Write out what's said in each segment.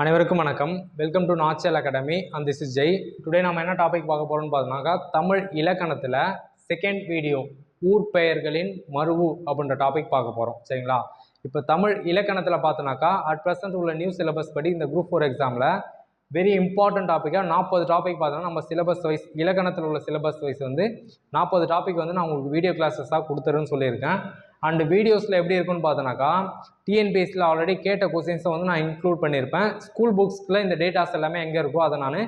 அனைவருக்கும் வணக்கம். Welcome to Nachal academy and this is Jai today நம்ம என்ன டாபிக் பார்க்க போகிறோம்னு பார்த்தோம்னாக்கா தமிழ் இலக்கணத்தில் செகண்ட் வீடியோ ஊர் பெயர்களின் மருவு அப்படின்ற டாபிக் பார்க்க போகிறோம் சரிங்களா? இப்போ தமிழ் இலக்கணத்தில் பார்த்தோன்னாக்கா அட் ப்ரெசென்ட் உள்ள நியூ சிலபஸ் படி இந்த குரூப் ஃபோர் எக்ஸாமில் வெரி இம்பார்ட்டன்ட் டாப்பிக்காக நாற்பது டாபிக் பார்த்தோன்னா நம்ம சிலபஸ் வைஸ் இலக்கணத்தில் உள்ள சிலபஸ் வைஸ் வந்து நாற்பது டாபிக் வந்து நான் உங்களுக்கு வீடியோ கிளாஸஸாக கொடுத்துருன்னு சொல்லியிருக்கேன். அண்ட் வீடியோஸில் எப்படி இருக்குன்னு பார்த்தோன்னாக்கா டிஎன்பிஎஸ்சியில் ஆல்ரெடி கேட்ட கொஸ்டின்ஸை வந்து நான் இன்க்ளூட் பண்ணியிருப்பேன். ஸ்கூல் புக்ஸில் இந்த டேட்டாஸ் எல்லாமே எங்கே இருக்கோ அதை நான்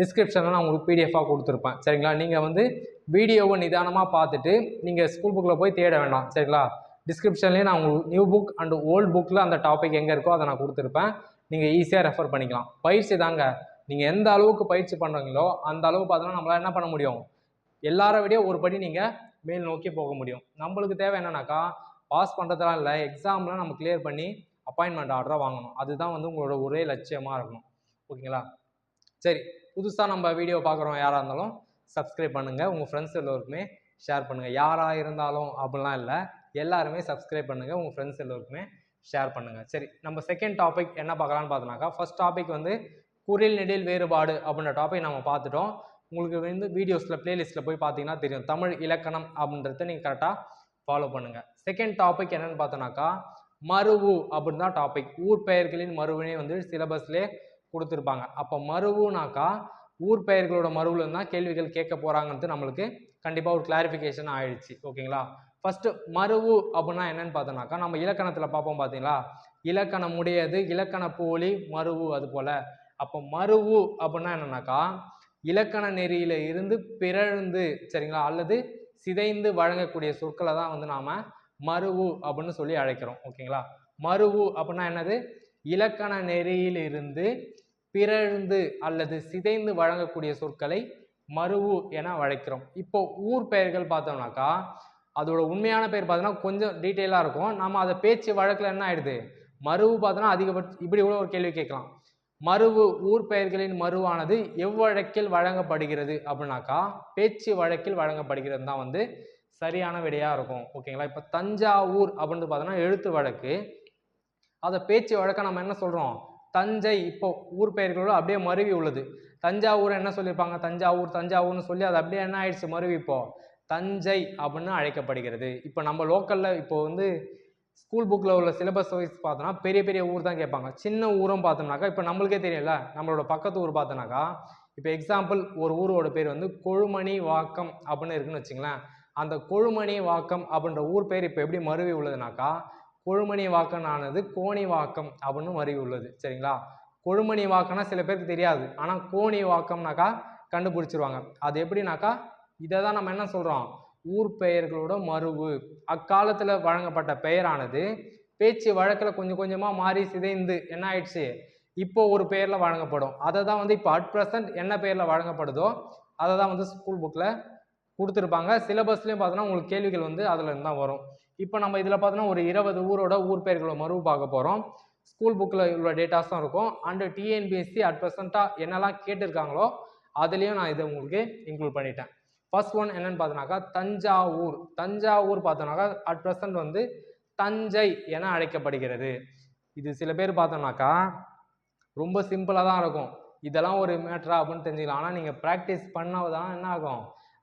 டிஸ்கிரிப்ஷனில் நான் உங்களுக்கு பிடிஎஃபாக கொடுத்துருப்பேன். சரிங்களா? நீங்கள் வந்து வீடியோவை நிதானமாக பார்த்துட்டு நீங்கள் ஸ்கூல் புக்கில் போய் தேட வேண்டாம். சரிங்களா? டிஸ்கிரிப்ஷன்லேயே நான் உங்களுக்கு நியூ புக் அண்ட் ஓல்டு புக்கில் அந்த டாபிக் எங்கே இருக்கோ அதை நான் கொடுத்துருப்பேன். நீங்கள் ஈஸியாக ரெஃபர் பண்ணிக்கலாம். பயிற்சி தாங்க. நீங்கள் எந்த அளவுக்கு பயிற்சி பண்ணுறீங்களோ அந்த அளவு பார்த்தோன்னா நம்மளால் என்ன பண்ண முடியும்? எல்லாரை விட ஒரு படி நீங்கள் மேல் நோக்கி போக முடியும். நம்மளுக்கு தேவை என்னன்னாக்கா பாஸ் பண்ணுறதுலாம் இல்லை. எக்ஸாம்லாம் நம்ம கிளியர் பண்ணி அப்பாயின்மெண்ட் ஆர்டராக வாங்கணும். அதுதான் வந்து உங்களோட ஒரே லட்சியமாக இருக்கணும். ஓகேங்களா சரி. புதுசாக நம்ம வீடியோ பார்க்குறோம் யாராக இருந்தாலும் சப்ஸ்கிரைப் பண்ணுங்கள் உங்கள் ஃப்ரெண்ட்ஸ் எல்லோருக்குமே ஷேர் பண்ணுங்கள் யாராக இருந்தாலும் அப்படிலாம் இல்லை. எல்லாருமே சப்ஸ்கிரைப் பண்ணுங்கள் உங்கள் ஃப்ரெண்ட்ஸ் எல்லோருக்குமே ஷேர் பண்ணுங்கள் சரி. நம்ம செகண்ட் டாபிக் என்ன பார்க்கலான்னு பார்த்தோம்னாக்கா ஃபர்ஸ்ட் டாபிக் வந்து குரில் நெடில் வேறுபாடு அப்படின்ற டாபிக் நம்ம பார்த்துட்டோம். உங்களுக்கு வந்து வீடியோஸில் ப்ளேலிஸ்ட்டில் போய் பார்த்தீங்கன்னா தெரியும். தமிழ் இலக்கணம் அப்படின்றத நீங்கள் கரெக்டாக ஃபாலோ பண்ணுங்கள் செகண்ட் டாபிக் என்னென்னு பார்த்தோன்னாக்கா மருவு அப்படின்னு தான் டாபிக் ஊர் பெயர்களின் மருவினே வந்து சிலபஸ்லேயே கொடுத்துருப்பாங்க. அப்போ மருவுனாக்கா ஊர் பெயர்களோட மருவில் தான் கேள்விகள் கேட்க போகிறாங்கன்ட்டு நம்மளுக்கு கண்டிப்பாக ஒரு கிளாரிஃபிகேஷன் ஆயிடுச்சு. ஓகேங்களா? ஃபஸ்ட்டு மருவு அப்படின்னா என்னன்னு பார்த்தோம்னாக்கா நம்ம இலக்கணத்தில் பார்ப்போம் பார்த்தீங்களா? இலக்கணம் உடையது இலக்கண போலி மருவு அது போல். அப்போ மருவு அப்படின்னா என்னன்னாக்கா இலக்கண நெறியில இருந்து பிறழ்ந்து சரிங்களா? அல்லது சிதைந்து வழங்கக்கூடிய சொற்களை தான் வந்து நாம் மருவு அப்படின்னு சொல்லி அழைக்கிறோம் ஓகேங்களா? மருவு அப்படின்னா என்னது? இலக்கண நெறியிலிருந்து பிறழ்ந்து அல்லது சிதைந்து வழங்கக்கூடிய சொற்களை மருவு என அழைக்கிறோம். இப்போ ஊர் பெயர்கள் பார்த்தோம்னாக்கா அதோட உண்மையான பெயர் பார்த்தோன்னா கொஞ்சம் டீட்டெயிலாக இருக்கும். நம்ம அதை பேச்சு வழக்கில் என்ன ஆயிடுது? மருவு பார்த்தோன்னா அதிகபட்சம் இப்படி கூட ஒரு கேள்வி கேட்கலாம். மருவு ஊர் பெயர்களின் மருவானது எவ்வழக்கில் வழங்கப்படுகிறது அப்படின்னாக்கா பேச்சு வழக்கில் வழங்கப்படுகிறது தான் வந்து சரியான விடையாக இருக்கும். ஓகேங்களா? இப்போ தஞ்சாவூர் அப்படின்னு பார்த்தோன்னா எழுத்து வழக்கு. அதை பேச்சு வழக்க நம்ம என்ன சொல்கிறோம் தஞ்சை இப்போ ஊர் பெயர்களோடு அப்படியே மருவி உள்ளது. தஞ்சாவூர் என்ன சொல்லியிருப்பாங்க? தஞ்சாவூர் தஞ்சாவூர்னு சொல்லி அது அப்படியே என்ன ஆயிடுச்சு? மருவி இப்போ தஞ்சை அப்படின்னு அழைக்கப்படுகிறது. இப்போ நம்ம லோக்கலில் இப்போ வந்து ஸ்கூல் புக்கில் உள்ள சிலபஸ் வைஸ் பார்த்தோன்னா பெரிய பெரிய ஊர் தான் கேட்பாங்க. சின்ன ஊரும் பார்த்தோம்னாக்கா இப்போ நம்மளுக்கே தெரியல நம்மளோட பக்கத்து ஊர் பார்த்தோன்னாக்கா இப்போ எக்ஸாம்பிள் ஒரு ஊரோட பேர் வந்து கொழுமணி வாக்கம் அப்படின்னு இருக்குன்னு வச்சுங்களேன். அந்த கொழுமணி வாக்கம் அப்படின்ற ஊர் பேர் இப்போ எப்படி மருவி உள்ளதுனாக்கா கொழுமணி வாக்கம் ஆனது கோணி வாக்கம் அப்படின்னு மருவி உள்ளது. சரிங்களா? கொழுமணி வாக்கம்னா சில பேருக்கு தெரியாது. ஆனால் கோணி வாக்கம்னாக்கா கண்டுபிடிச்சிருவாங்க. அது எப்படின்னாக்கா இதை தான் நம்ம என்ன சொல்கிறோம் ஊர் பெயர்களோட மருவு. அக்காலத்தில் வழங்கப்பட்ட பெயரானது. பேச்சு வழக்கில் கொஞ்சம் கொஞ்சமாக மாறி சிதைந்து என்ன ஆயிடுச்சு? இப்போ ஒரு பெயரில் வழங்கப்படும். அதை தான் வந்து இப்போ அட் ப்ரெசன்ட் என்ன பெயரில் வழங்கப்படுதோ அதை தான் வந்து ஸ்கூல் புக்கில் கொடுத்துருப்பாங்க. சிலபஸ்லேயும் பார்த்தோன்னா உங்களுக்கு கேள்விகள் வந்து அதில் இருந்து தான் வரும். இப்போ நம்ம இதில் பார்த்தோன்னா ஒரு இருபது ஊரோட ஊர் பெயர்களோட மறுவு பார்க்க போகிறோம் ஸ்கூல் புக்கில் உள்ள டேட்டாஸ் தான் இருக்கும். அண்டு டிஎன்பிஎஸ்சி அட் ப்ரெசண்ட்டாக என்னெல்லாம் கேட்டிருக்காங்களோ அதுலேயும் நான் இதை உங்களுக்கு இன்க்ளூட் பண்ணிட்டேன். ஃபர்ஸ்ட் ஒன் என்னன்னு பார்த்தோன்னாக்கா தஞ்சாவூர். தஞ்சாவூர் பார்த்தோன்னாக்கா அட் ப்ரெசன்ட் வந்து தஞ்சை என அழைக்கப்படுகிறது. இது சில பேர் பார்த்தோம்னாக்கா ரொம்ப சிம்பிளாக தான் இருக்கும். இதெல்லாம் ஒரு மேட்ரா அப்படின்னு தெரிஞ்சுக்கலாம். ஆனால் நீங்கள் ப்ராக்டிஸ் பண்ணாதான் என்ன ஆகும்?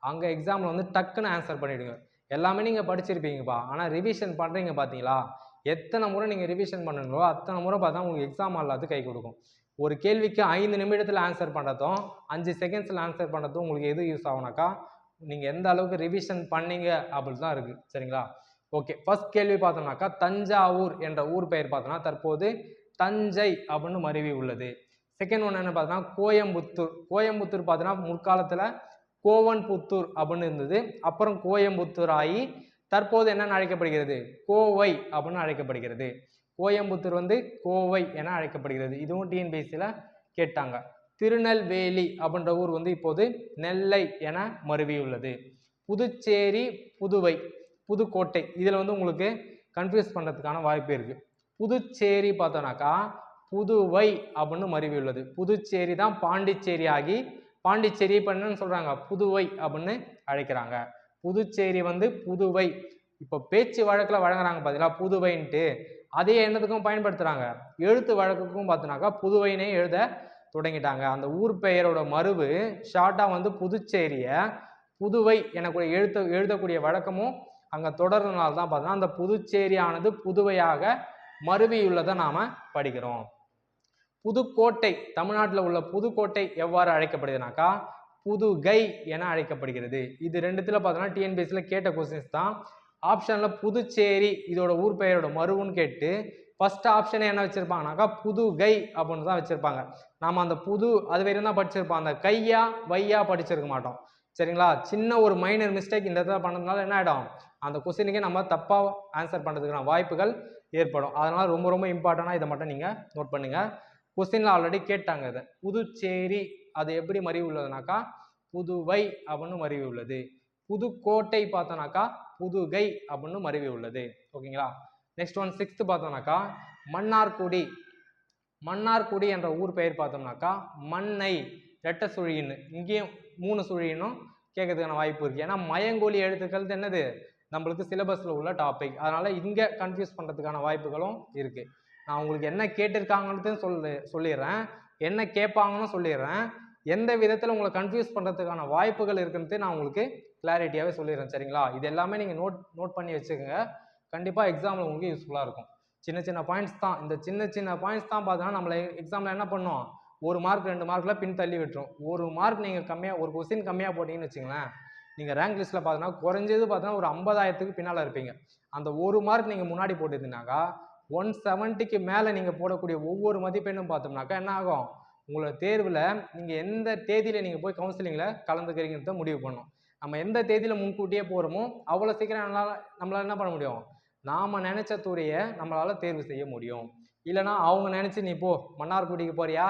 அங்கே எக்ஸாமில் வந்து டக்குன்னு ஆன்சர் பண்ணிவிடுங்க எல்லாமே நீங்கள் படிச்சிருப்பீங்கப்பா. ஆனால் ரிவிஷன் பண்ணுறீங்க பார்த்தீங்களா? எத்தனை முறை நீங்கள் ரிவிஷன் பண்ணுங்களோ அத்தனை முறை பார்த்தா உங்களுக்கு எக்ஸாம் அல்லாது கை கொடுக்கும். ஒரு கேள்விக்கு ஐந்து நிமிடத்தில் ஆன்சர் பண்ணுறதும் அஞ்சு செகண்ட்ஸில் ஆன்சர் பண்ணுறதும் உங்களுக்கு எது யூஸ் ஆகுனாக்கா நீங்கள் எந்த அளவுக்கு ரிவிஷன் பண்ணீங்க அப்படி தான் இருக்குது சரிங்களா? ஓகே ஃபர்ஸ்ட் கேள்வி பார்த்தோம்னாக்கா தஞ்சாவூர் என்ற ஊர் பெயர் பார்த்தோன்னா தற்போது தஞ்சை அப்படின்னு மருவி உள்ளது. செகண்ட் ஒன் என்ன பார்த்தோன்னா கோயம்புத்தூர். கோயம்புத்தூர் பார்த்தோன்னா முற்காலத்தில் கோவன்புத்தூர் அப்படின்னு இருந்தது. அப்புறம் கோயம்புத்தூர் ஆகி தற்போது என்னென்னு அழைக்கப்படுகிறது? கோவை அப்படின்னு அழைக்கப்படுகிறது. கோயம்புத்தூர் வந்து கோவை என அழைக்கப்படுகிறது. இதுவும் டிஎன்பிஎஸ்சியில் கேட்டாங்க. திருநெல்வேலி அப்படின்ற ஊர் வந்து இப்போது நெல்லை என மருவியுள்ளது. புதுச்சேரி புதுவை புதுக்கோட்டை இதில் வந்து உங்களுக்கு கன்ஃபியூஸ் பண்ணுறதுக்கான வாய்ப்பு இருக்குது புதுச்சேரி பார்த்தோன்னாக்கா புதுவை அப்படின்னு மருவியுள்ளது. புதுச்சேரி தான் பாண்டிச்சேரி ஆகி பாண்டிச்சேரி இப்போ என்னன்னு சொல்கிறாங்க புதுவை அப்படின்னு அழைக்கிறாங்க. புதுச்சேரி வந்து புதுவை. இப்போ பேச்சு வழக்கில் வழங்குறாங்க பார்த்தீங்களா புதுவைன்ட்டு. அதே எண்ணத்துக்கும் பயன்படுத்துகிறாங்க எழுத்து வழக்குக்கும் பார்த்தோன்னாக்கா புதுவைனே எழுத தொடங்கிட்டாங்க. அந்த ஊர் பெயரோட மறுவு ஷார்ட்டாக வந்து புதுச்சேரியை புதுவை எனக்கூடிய எழுத்த எழுதக்கூடிய வழக்கமும் அங்கே தொடர்றதுனால தான் பார்த்தோன்னா அந்த புதுச்சேரியானது புதுவையாக மருவியுள்ளதை நாம் படிக்கிறோம். புதுக்கோட்டை தமிழ்நாட்டில் உள்ள புதுக்கோட்டை எவ்வாறு அழைக்கப்படுதுனாக்கா புதுகை என அழைக்கப்படுகிறது. இது ரெண்டுத்தில் பார்த்தோன்னா டிஎன்பிஎஸ்சியில் கேட்ட கொஸ்டின்ஸ் தான். ஆப்ஷனில் புதுச்சேரி இதோட ஊர் பெயரோட மருவுன்னு கேட்டு ஃபஸ்ட் ஆப்ஷனே என்ன வச்சுருப்பாங்கனாக்கா புதுகை அப்படின்னு தான் வச்சுருப்பாங்க. நாம் அந்த புது அது வரையும் தான் படிச்சிருப்போம்? அந்த கையா வையா படிச்சிருக்க மாட்டோம். சரிங்களா? சின்ன ஒரு மைனர் மிஸ்டேக் இந்த இடத்துல பண்ணதுனால என்ன ஆகிடும் அந்த கொஸ்டினுக்கே நம்ம தப்பாக ஆன்சர் பண்ணுறதுக்கான வாய்ப்புகள் ஏற்படும். அதனால் ரொம்ப ரொம்ப இம்பார்ட்டண்ட்டாக இதை மட்டும் நீங்கள் நோட் பண்ணுங்கள் கொஸ்டினில் ஆல்ரெடி கேட்டாங்க இதை. புதுச்சேரி அது எப்படி மறிவு உள்ளதுனாக்கா புதுவை அப்படின்னு மறிவு உள்ளது. புதுக்கோட்டை பார்த்தோன்னாக்கா புதுகை அப்படின்னு மருவி உள்ளது. ஓகேங்களா? நெக்ஸ்ட் ஒன் சிக்ஸ்த்து பார்த்தோம்னாக்கா மன்னார்குடி. மன்னார்குடி என்ற ஊர் பெயர் பார்த்தோம்னாக்கா மண்ணை ரெட்ட சுழின்னு இங்கேயும் மூணு சுழியினும் கேட்கறதுக்கான வாய்ப்பு இருக்குது ஏன்னா மயங்கோலி எழுத்துக்கள் என்னது? நம்மளுக்கு சிலபஸில் உள்ள டாபிக் அதனால் இங்கே கன்ஃபியூஸ் பண்ணுறதுக்கான வாய்ப்புகளும் இருக்குது நான் உங்களுக்கு என்ன கேட்டிருக்காங்கன்னு சொல்லு சொல்லிடுறேன். என்ன கேட்பாங்கன்னு சொல்லிடுறேன். எந்த விதத்தில் உங்களை கன்ஃபியூஸ் பண்ணுறதுக்கான வாய்ப்புகள் இருக்குன்ட்டு நான் உங்களுக்கு கிளாரிட்டியாகவே சொல்லிடுறேன் சரிங்களா? இது எல்லாமே நீங்கள் நோட் நோட் பண்ணி வச்சுக்கோங்க. கண்டிப்பாக எக்ஸாமில் உங்களுக்கு யூஸ்ஃபுல்லாக இருக்கும். சின்ன சின்ன பாயிண்ட்ஸ் தான். இந்த சின்ன சின்ன பாயிண்ட்ஸ் தான் பார்த்தோன்னா நம்மளை எக்ஸாமில் என்ன பண்ணும்? ஒரு மார்க் ரெண்டு மார்க்கில் பின் தள்ளி விட்டுரும். ஒரு மார்க் நீங்கள் கம்மியாக ஒரு கொஸ்டின் கம்மியாக போட்டிங்கன்னு வச்சுங்களேன் நீங்கள் ரேங்க் லிஸ்ட்டில் பார்த்தோன்னா குறைஞ்சது பார்த்தோன்னா ஒரு ஐம்பதாயிரத்துக்கு பின்னால் இருப்பீங்க. அந்த ஒரு மார்க் நீங்கள் முன்னாடி போட்டுருந்தீங்கனாக்கா ஒன் செவன்ட்டிக்கு மேலே நீங்கள் போடக்கூடிய ஒவ்வொரு மதிப்பெண்ணும் பார்த்தோம்னாக்கா என்ன ஆகும்? உங்களோட தேர்வில் நீங்கள் எந்த தேதியில் நீங்கள் போய் கவுன்சிலிங்கில் கலந்துக்கிறீங்கிறத முடிவு பண்ணும். நம்ம எந்த தேதியில் முன்கூட்டியே போகிறோமோ அவ்வளோ சீக்கிரம் நம்மளால் நம்மளால் என்ன பண்ண முடியும்? நாம் நினச்ச துறையை நம்மளால் தேர்வு செய்ய முடியும். இல்லைனா அவங்க நினச்சி நீ போ மன்னார்குடிக்கு போறியா?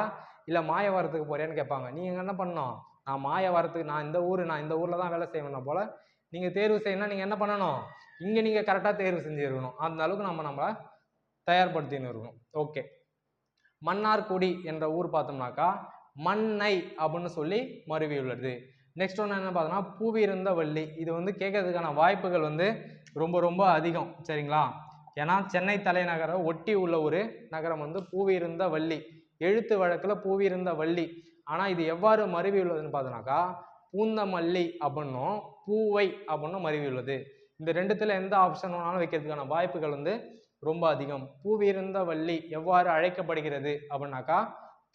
இல்லை மாயவரத்துக்கு போறியான்னு கேட்பாங்க. நீங்கள் என்ன பண்ணணும்? நான் மாயவரத்துக்கு நான் இந்த ஊர் நான் இந்த ஊரில் தான் வேலை செய்யணும் போல் நீங்கள் தேர்வு செய்யணும்னா நீங்கள் என்ன பண்ணணும்? இங்கே நீங்கள் கரெக்டாக தேர்வு செஞ்சுருக்கணும். அந்த அளவுக்கு நம்ம நம்ம தயார்படுத்தின்னு இருக்கணும். ஓகே. மன்னார்குடி என்ற ஊர் பார்த்தோம்னாக்கா மண்ணை அப்படின்னு சொல்லி மருவி உள்ளது. நெக்ஸ்ட் ஒன்று என்ன பார்த்தோம்னா பூவிருந்த வள்ளி. இது வந்து கேட்கறதுக்கான வாய்ப்புகள் வந்து ரொம்ப ரொம்ப அதிகம். சரிங்களா? ஏன்னா சென்னை தலைநகரை ஒட்டி உள்ள ஒரு நகரம் வந்து பூவிருந்த வள்ளி. எழுத்து வழக்கில் பூவிருந்த வள்ளி. ஆனால் இது எவ்வாறு மருவி உள்ளதுன்னு பார்த்தோன்னாக்கா பூந்தமல்லி அப்படின்னும் பூவை அப்படின்னும் மருவி உள்ளது இந்த ரெண்டுத்தில் எந்த ஆப்ஷன் வேணாலும் வைக்கிறதுக்கான வாய்ப்புகள் வந்து ரொம்ப அதிகம். பூவிருந்த வள்ளி எவ்வாறு அழைக்கப்படுகிறது அப்படின்னாக்கா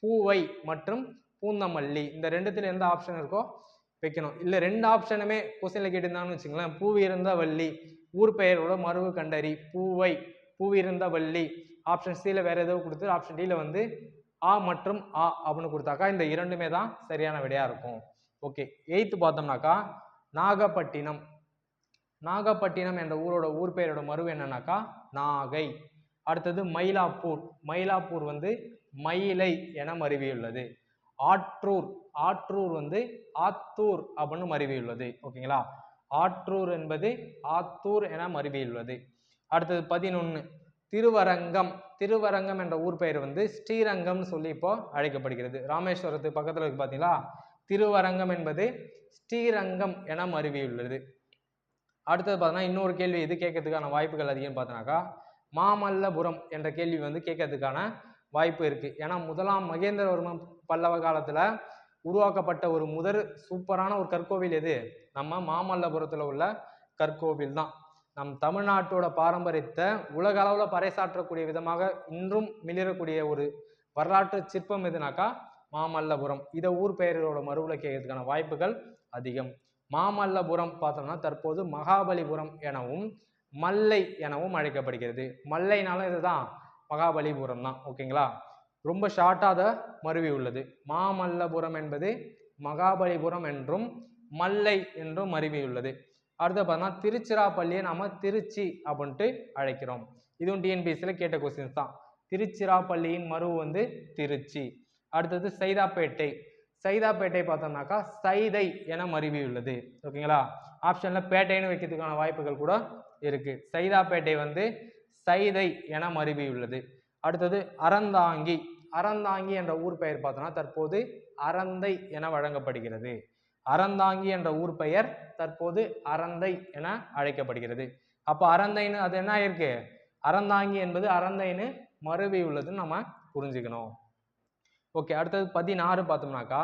பூவை மற்றும் பூந்தமல்லி. இந்த ரெண்டுத்தில் எந்த ஆப்ஷன் இருக்கோ வைக்கணும். இல்லை ரெண்டு ஆப்ஷனுமே கொஸ்டினில் கேட்டிருந்தாங்கன்னு வச்சுங்களேன் பூவிருந்த வள்ளி ஊர் பெயரோட மருவு கண்டறி பூவை பூவிருந்த வள்ளி. ஆப்ஷன் சியில் வேறு ஏதோ கொடுத்து ஆப்ஷன் டியில் வந்து ஆ மற்றும் ஆ அப்படின்னு கொடுத்தாக்கா இந்த இரண்டுமே தான் சரியான விடையாக இருக்கும். ஓகே எயித்து பார்த்தோம்னாக்கா நாகப்பட்டினம். நாகப்பட்டினம் என்ற ஊரோட ஊர் பெயரோட மருவு என்னன்னாக்கா நாகை. அடுத்தது மயிலாப்பூர். மயிலாப்பூர் வந்து மயிலை என மருவியுள்ளது. ஆற்றூர் ஆற்றூர் வந்து ஆத்தூர் அப்படின்னு மருவியுள்ளது. ஓகேங்களா? ஆற்றூர் என்பது ஆத்தூர் என மருவியுள்ளது. அடுத்தது பதினொன்று திருவரங்கம். திருவரங்கம் என்ற ஊர் பெயர் வந்து ஸ்ரீரங்கம்னு சொல்லி இப்போ அழைக்கப்படுகிறது. ராமேஸ்வரத்துக்கு பக்கத்தில் இருக்கு பார்த்தீங்களா திருவரங்கம் என்பது ஸ்ரீரங்கம் என மருவியுள்ளது. அடுத்தது பார்த்தோன்னா இன்னொரு கேள்வி இது கேட்கறதுக்கான வாய்ப்புகள் அதிகம்னு பார்த்தோன்னாக்கா மாமல்லபுரம் என்ற கேள்வி வந்து கேட்கறதுக்கான வாய்ப்பு இருக்குது ஏன்னா முதலாம் மகேந்திரவர்மன் பல்லவ காலத்தில் உருவாக்கப்பட்ட ஒரு முதல் சூப்பரான ஒரு கற்கோவில் எது? நம்ம மாமல்லபுரத்தில் உள்ள கற்கோவில் தான். நம் தமிழ்நாட்டோட பாரம்பரியத்தை உலக அளவில் பறைசாற்றக்கூடிய விதமாக இன்றும் மிளிரக்கூடிய ஒரு வரலாற்று சிற்பம் எதுனாக்கா? மாமல்லபுரம். இதை ஊர் பெயர்களோட மறுவில் கேட்கறதுக்கான வாய்ப்புகள் அதிகம். மாமல்லபுரம் பார்த்தோம்னா தற்போது மகாபலிபுரம் எனவும் மல்லை எனவும் அழைக்கப்படுகிறது. மல்லைனாலும் இதுதான். மகாபலிபுரம் தான் ஓகேங்களா ரொம்ப ஷார்ட்டாக அதை மருவி உள்ளது. மாமல்லபுரம் என்பது மகாபலிபுரம் என்றும் மல்லை என்றும் மருவி உள்ளது. அடுத்து பார்த்தோம்னா திருச்சிராப்பள்ளியை நாம் திருச்சி அப்படின்ட்டு அழைக்கிறோம். இதுவும் டிஎன்பிஎஸ்சியில் கேட்ட கொஸ்டின்ஸ் தான். திருச்சிராப்பள்ளியின் மருவு வந்து திருச்சி. அடுத்தது சைதாப்பேட்டை. சைதாப்பேட்டை பார்த்தோம்னாக்கா சைதை என மருவி உள்ளது. ஓகேங்களா ஆப்ஷனில் பேட்டைன்னு வைக்கிறதுக்கான வாய்ப்புகள் கூட இருக்குது சைதாப்பேட்டை வந்து சைதை என மருவி உள்ளது அடுத்தது அறந்தாங்கி. அறந்தாங்கி என்ற ஊர் பெயர் பார்த்தோம்னா தற்போது அறந்தை என வழங்கப்படுகிறது. அறந்தாங்கி என்ற ஊர் பெயர் தற்போது அறந்தை என அழைக்கப்படுகிறது. அப்போ அறந்தைன்னு அது என்ன ஆயிருக்கு? அறந்தாங்கி என்பது அறந்தைன்னு மருவி உள்ளதுன்னு நம்ம புரிஞ்சுக்கணும். ஓகே அடுத்தது பதினாறு பார்த்தோம்னாக்கா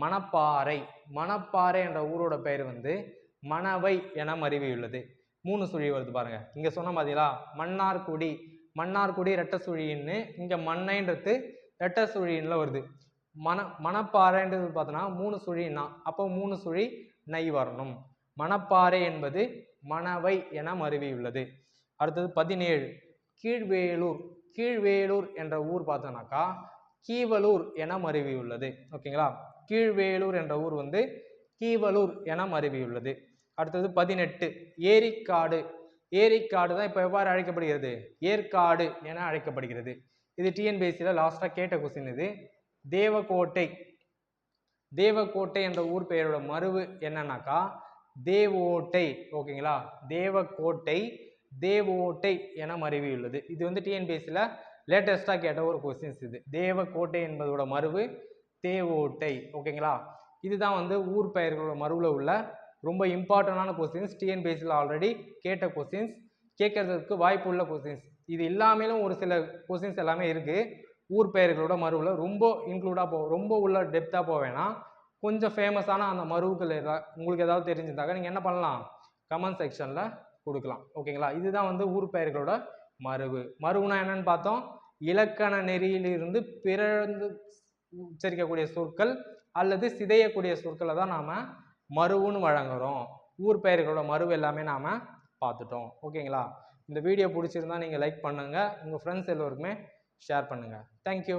மணப்பாறை. மணப்பாறை என்ற ஊரோட பெயர் வந்து மணவை என மருவியுள்ளது மூணு சுழி வருது பாருங்க. இங்க சொன்ன பார்த்தீங்களா மன்னார்குடி மன்னார்குடி ரெட்ட சுழின்னு இங்க மண்ணைன்றது ரெட்ட சுழின்ல வருது. மண மணப்பாறைன்றது பார்த்தோன்னா மூணு சுழின்னா அப்போ மூணு சுழி நை வரணும். மணப்பாறை என்பது மணவை என மருவியுள்ளது. அடுத்தது பதினேழு. கீழ்வேலூர் கீழ்வேலூர் என்ற ஊர் பார்த்தோன்னாக்கா கீவலூர் என மருவியுள்ளது. ஓகேங்களா? கீழ்வேலூர் என்ற ஊர் வந்து கீவலூர் என மருவியுள்ளது. அடுத்தது பதினெட்டு. ஏரிக்காடு. ஏரிக்காடு தான் இப்போ எவ்வாறு அழைக்கப்படுகிறது? ஏற்காடு என அழைக்கப்படுகிறது. இது டிஎன்பிஎஸ்சியில் லாஸ்ட்டாக கேட்ட கொஸ்டின் இது. தேவக்கோட்டை தேவக்கோட்டை என்ற ஊர் பெயரோட மறுவு என்னன்னாக்கா தேவோட்டை. ஓகேங்களா தேவக்கோட்டை தேவோட்டை என மருவியுள்ளது இது வந்து டிஎன்பிஎஸ்சியில் லேட்டஸ்ட்டாக கேட்ட ஒரு கொஸ்டின்ஸ் இது. தேவக்கோட்டை என்பதோட மருவு தேவோட்டை. ஓகேங்களா இதுதான் வந்து ஊர் பெயர்களோட மருவில் உள்ள ரொம்ப இம்பார்ட்டண்டான கொஸ்டின்ஸ் டிஎன்பிஎஸ்சியில் ஆல்ரெடி கேட்ட கொஸ்டின்ஸ் கேட்கறதுக்கு வாய்ப்பு உள்ள கொஸ்டின்ஸ் இது இல்லாமலும் ஒரு சில கொஸ்டின்ஸ் எல்லாமே இருக்குது ஊர் பெயர்களோட மருவில் ரொம்ப இன்க்ளூடாக போ ரொம்ப உள்ள டெப்த்தாக போக வேணாம். கொஞ்சம் ஃபேமஸான அந்த மருவுகள் ஏதாவது உங்களுக்கு ஏதாவது தெரிஞ்சிருந்தாக்க நீங்கள் என்ன பண்ணலாம்? கமெண்ட் செக்ஷனில் கொடுக்கலாம். ஓகேங்களா இதுதான் வந்து ஊர் பெயர்களோட மருவு. மருவுனா என்னன்னு பார்த்தோம்? இலக்கண நெறியிலிருந்து பிறந்து உச்சரிக்கக்கூடிய சொற்கள் அல்லது சிதையக்கூடிய சொற்களை தான் நாம் மருவுன்னு வழங்குறோம். ஊர் பெயர்களோட மருவு எல்லாமே நாம் பார்த்துட்டோம். ஓகேங்களா? இந்த வீடியோ பிடிச்சிருந்தா நீங்கள் லைக் பண்ணுங்கள் உங்கள் ஃப்ரெண்ட்ஸ் எல்லோருக்குமே ஷேர் பண்ணுங்கள் தேங்க்யூ